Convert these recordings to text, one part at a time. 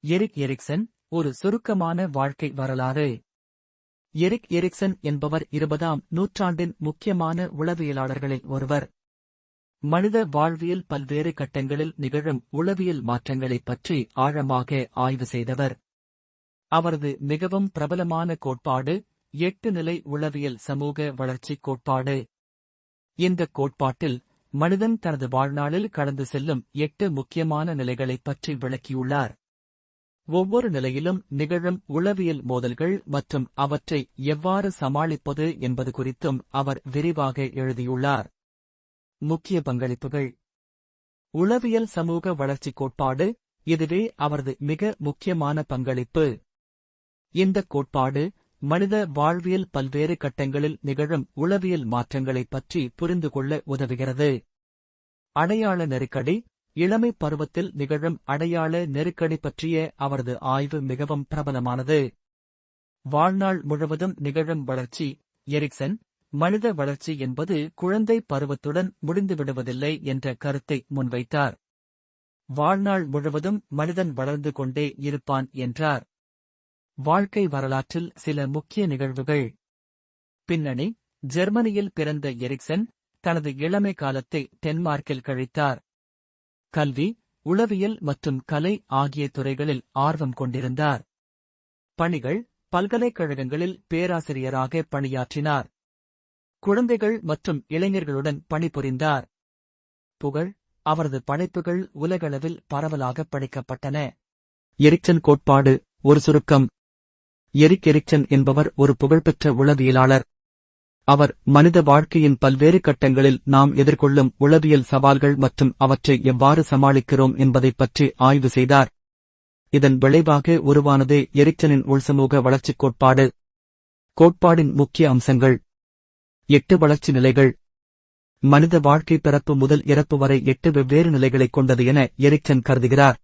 Eric Ericsson ஒரு சுருக்கமான வாழ்க்கை வரலாறு. எரிக் எரிக்சன் என்பவர் இருபதாம் நூற்றாண்டின் முக்கியமான உளவியலாளர்களில் ஒருவர். மனித வாழ்வியல் பல்வேறு கட்டங்களில் நிகழும் உளவியல் மாற்றங்களைப் பற்றி ஆழமாக ஆய்வு செய்தவர். அவரது மிகவும் பிரபலமான கோட்பாடு எட்டு நிலை உளவியல் சமூக வளர்ச்சிக் கோட்பாடு. இந்த கோட்பாட்டில் மனிதன் தனது வாழ்நாளில் கடந்து செல்லும் எட்டு முக்கியமான நிலைகளைப் பற்றி விளக்கியுள்ளார். ஒவ்வொரு நிலையிலும் நிகழும் உளவியல் மோதல்கள் மற்றும் அவற்றை எவ்வாறு சமாளிப்பது என்பது குறித்தும் அவர் விரிவாக எழுதியுள்ளார். முக்கிய பங்களிப்புகள். உளவியல் சமூக வளர்ச்சிக் கோட்பாடு இதுவே அவரது மிக முக்கியமான பங்களிப்பு. இந்த கோட்பாடு மனித வாழ்வியல் பல்வேறு கட்டங்களில் நிகழும் உளவியல் மாற்றங்களைப் பற்றி புரிந்து கொள்ள உதவுகிறது. அடையாள நெருக்கடி இளமை பருவத்தில் நிகழும் அடையாள நெருக்கடி பற்றிய அவரது ஆய்வு மிகவும் பிரபலமானது. வாழ்நாள் முழுவதும் நிகழும் வளர்ச்சி எரிக்சன் மனித வளர்ச்சி என்பது குழந்தை பருவத்துடன் முடிந்துவிடுவதில்லை என்ற கருத்தை முன்வைத்தார். வாழ்நாள் முழுவதும் மனிதன் வளர்ந்து கொண்டே இருப்பான் என்றார். வாழ்க்கை வரலாற்றில் சில முக்கிய நிகழ்வுகள். பின்னணி ஜெர்மனியில் பிறந்த எரிக்சன் தனது இளமை காலத்தை டென்மார்க்கில் கழித்தார். கல்வி உளவியல் மற்றும் கலை ஆகிய துறைகளில் ஆர்வம் கொண்டிருந்தார். பணிகள் பல்கலைக்கழகங்களில் பேராசிரியராக பணியாற்றினார். குழந்தைகள் மற்றும் இளைஞர்களுடன் பணிபுரிந்தார். புகழ் அவரது படைப்புகள் உலகளவில் பரவலாக படிக்கப்பட்டன. எரிக்சன் கோட்பாடு ஒரு சுருக்கம். எரிக் எரிக்சன் என்பவர் ஒரு புகழ்பெற்ற உளவியலாளர். அவர் மனித வாழ்க்கையின் பல்வேறு கட்டங்களில் நாம் எதிர்கொள்ளும் உளவியல் சவால்கள் மற்றும் அவற்றை எவ்வாறு சமாளிக்கிறோம் என்பதைப் பற்றி ஆய்வு செய்தார். இதன் விளைவாக உருவானது எரிக்சனின் உள்சமூக வளர்ச்சிக் கோட்பாடு. கோட்பாடின் முக்கிய அம்சங்கள். எட்டு வளர்ச்சி நிலைகள். மனித வாழ்க்கை பிறப்பு முதல் இறப்பு வரை எட்டு வெவ்வேறு நிலைகளைக் கொண்டது என எரிக்சன் கருதுகிறார்.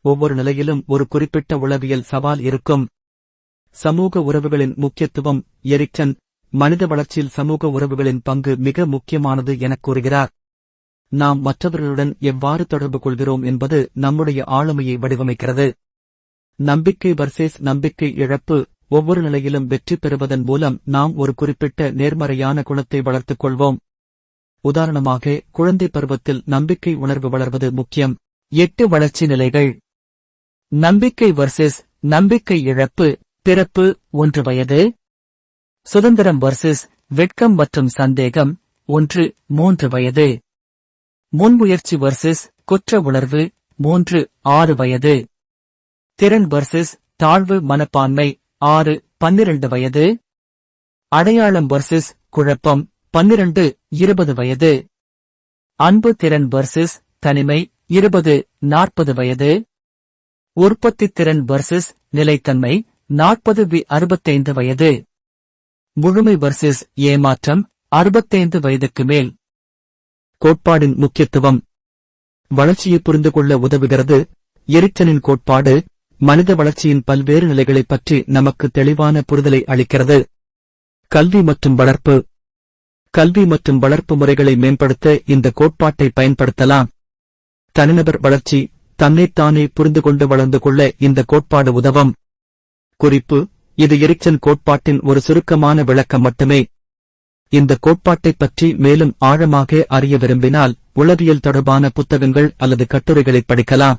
ஒவ்வொரு நிலையிலும் ஒரு குறிப்பிட்ட உளவியல் சவால் இருக்கும். சமூக உறவுகளின் முக்கியத்துவம் எரிக்சன் மனித வளர்ச்சியில் சமூக உறவுகளின் பங்கு மிக முக்கியமானது எனக் கூறுகிறார். நாம் மற்றவர்களுடன் எவ்வாறு தொடர்பு கொள்கிறோம் என்பது நம்முடைய ஆளுமையை வடிவமைக்கிறது. நம்பிக்கை வர்சேஸ் நம்பிக்கை இழப்பு ஒவ்வொரு நிலையிலும் வெற்றி பெறுவதன் மூலம் நாம் ஒரு குறிப்பிட்ட நேர்மறையான குணத்தை வளர்த்துக் கொள்வோம். உதாரணமாக குழந்தை பருவத்தில் நம்பிக்கை உணர்வு வளர்வது முக்கியம். எட்டு வளர்ச்சி நிலைகள். நம்பிக்கை வர்சஸ் நம்பிக்கை இழப்பு பிறப்பு ஒன்று வயது. சுதந்திரம் வர்சஸ் வெட்கம் மற்றும் சந்தேகம் ஒன்று மூன்று வயது. முன்முயற்சி வர்சஸ் குற்ற உணர்வு மூன்று ஆறு வயது. திறன் வர்சஸ் தாழ்வு மனப்பான்மை ஆறு பன்னிரண்டு வயது. அடையாளம் வர்சஸ் குழப்பம் பன்னிரண்டு இருபது வயது. அன்பு திறன் வர்சஸ் தனிமை இருபது நாற்பது வயது. உற்பத்தி திறன் வர்சஸ் நிலைத்தன்மை நாற்பது வி அறுபத்தைந்து வயது. முழுமை வர்சஸ் ஏமாற்றம் அறுபத்தைந்து வயதுக்கு மேல். கோட்பாடின் முக்கியத்துவம். வளர்ச்சியை புரிந்து கொள்ள உதவுகிறது. எரிச்சனின் கோட்பாடு மனித வளர்ச்சியின் பல்வேறு நிலைகளைப் பற்றி நமக்கு தெளிவான புரிதலை அளிக்கிறது. கல்வி மற்றும் வளர்ப்பு. கல்வி மற்றும் வளர்ப்பு முறைகளை மேம்படுத்த இந்த கோட்பாட்டை பயன்படுத்தலாம். தனிநபர் வளர்ச்சி தன்னைத்தானே புரிந்து கொண்டு வளர்ந்து கொள்ள இந்த கோட்பாடு உதவும். குறிப்பு இது எரிக்சன் கோட்பாட்டின் ஒரு சுருக்கமான விளக்கம் மட்டுமே. இந்த கோட்பாட்டைப் பற்றி மேலும் ஆழமாக அறிய விரும்பினால் உளவியல் தொடர்பான புத்தகங்கள் அல்லது கட்டுரைகளைப் படிக்கலாம்.